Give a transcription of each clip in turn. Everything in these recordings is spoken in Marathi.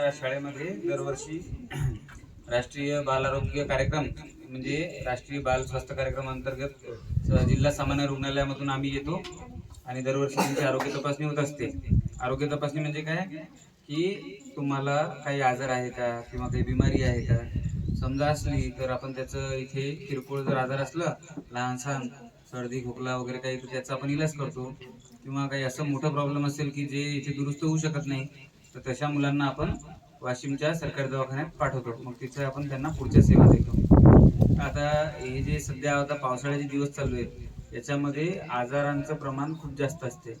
आमच्या शाळेमध्ये दरवर्षी राष्ट्रीय बाल आरोग्य कार्यक्रम म्हणजे राष्ट्रीय बाल स्वास्थ्य कार्यक्रम अंतर्गत जिल्हा सामान्य रुग्णालयामधून आम्ही येतो आणि दरवर्षी त्यांची आरोग्य तपासणी होत असते. आरोग्य तपासणी म्हणजे काय? की तुम्हाला काही आजार आहे का किंवा काही बिमारी आहे का? समजा असली तर आपण त्याचं इथे किरकोळ जर आजार असलं लहान सहान सर्दी खोकला वगैरे काही तर त्याचा आपण इलाज करतो. किंवा काही असं मोठं प्रॉब्लेम असेल की जे इथे दुरुस्त होऊ शकत नाही तर तशा मुलांना आपण वाशिमच्या सरकारी दवाखान्यात पाठवतो. मग तिथे आपण त्यांना पुढच्या सेवा देतो. आता हे जे सध्या आता पावसाळ्याचे दिवस चालू आहेत याच्यामध्ये आजारांचं प्रमाण खूप जास्त असते.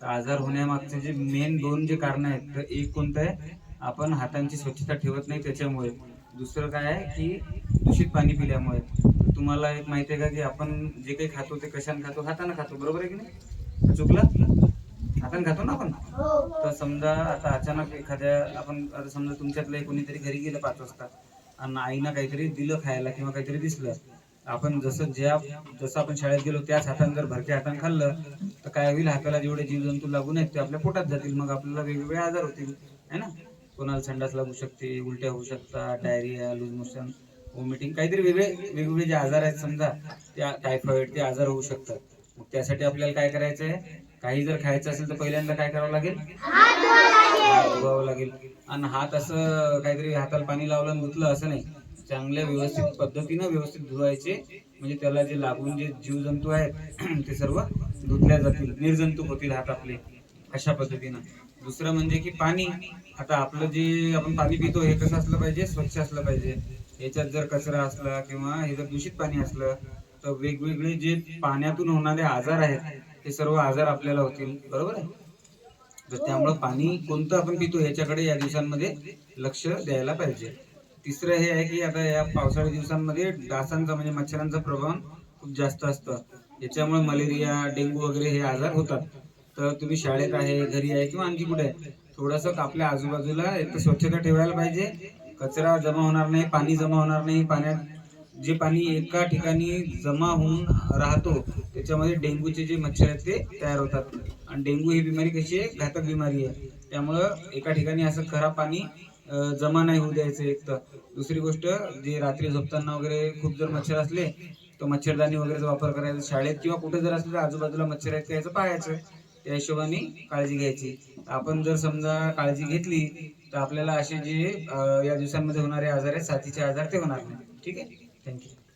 तर आजार होण्यामागचे जे मेन दोन जे कारणं आहेत तर एक कोणतं आहे आपण हातांची स्वच्छता ठेवत नाही त्याच्यामुळे. दुसरं काय आहे की दूषित पाणी पिल्यामुळे. तुम्हाला एक माहिती आहे का की आपण जे काही खातो ते कशाने खातो? हाताने खातो. बरोबर आहे की नाही? चुकला? हाताने खातो ना आपण? तर समजा आता अचानक एखाद्या आपण आता समजा तुमच्यातलं कोणीतरी घरी गेलं पाच वाजता आणि आईनं काहीतरी दिलं खायला किंवा काहीतरी दिसलं आपण जसं ज्या जसं आपण शाळेत गेलो त्याच हाताने जर भरक्या हाताने खाल्लं तर काय होईल? हाताला जेवढे जीवजंतू लागून आहेत ते आपल्या पोटात जातील मग आपल्याला वेगवेगळे आजार होतील है ना? कोणाला संडास लागू शकते उलट्या होऊ शकतात डायरिया लूज मोशन वॉमिटिंग काहीतरी वेगळे वेगवेगळे जे आजार आहेत समजा त्या टायफॉइड ते आजार होऊ शकतात. मग त्यासाठी आपल्याला काय करायचं आहे काही जर खायचं असेल तर पहिल्यांदा काय करावं लागेल? हात धुवावं लागेल. आणि हात असं काहीतरी हाताला पाणी लावलं आणि धुतलं असं नाही. चांगल्या व्यवस्थित पद्धतीनं व्यवस्थित धुवायचे. म्हणजे त्याला जे लागून जे जीवजंतू आहेत ते सर्व धुतल्या जातील. निर्जंतुक होतील हात आपले अशा पद्धतीनं. दुसरं म्हणजे की पाणी. आता आपलं जे आपण पाणी पितो हे कसं असलं पाहिजे? स्वच्छ असलं पाहिजे. याच्यात जर कचरा असला किंवा हे जर दूषित पाणी असलं तर वेगवेगळे जे पाण्यातून होणारे आजार आहेत ते सर्व आजार आपल्याला होतील बरोबर आहे? तर त्यामुळं पाणी कोणतं आपण पितो याच्याकडे या दिवसांमध्ये लक्ष द्यायला पाहिजे. तिसरं हे आहे की आता या पावसाळ्या दिवसांमध्ये डासांचा म्हणजे मच्छरांचा प्रभाव खूप जास्त असतं. याच्यामुळे मलेरिया डेंग्यू वगैरे हे आजार होतात. तर तुम्ही शाळेत आहे घरी आहे किंवा आणखी कुठे आहे थोडंसं आपल्या आजूबाजूला एक स्वच्छता ठेवायला पाहिजे. कचरा जमा होणार नाही पाणी जमा होणार नाही पाण्यात जे पाणी एका ठिकाणी जमा होऊन राहतो त्याच्यामध्ये डेंग्यूचे जे मच्छर आहेत ते तयार होतात. आणि डेंग्यू ही बिमारी कशी आहे? घातक बिमारी आहे. त्यामुळं एका ठिकाणी असं खराब पाणी जमा नाही होऊ द्यायचं एक तर. दुसरी गोष्ट जे रात्री झोपताना वगैरे खूप जर मच्छर असले तर मच्छरदाणी वगैरेचा वापर करायचा शाळेत किंवा कुठे जर असलं तर आजूबाजूला मच्छर आहेत का याचं पाहायचं. त्या हिशोबाने काळजी घ्यायची. आपण जर समजा काळजी घेतली तर आपल्याला असे जे या दिवसांमध्ये होणारे आजार आहेत साथीचे आजार ते होणार नाही. ठीक आहे? Thank you.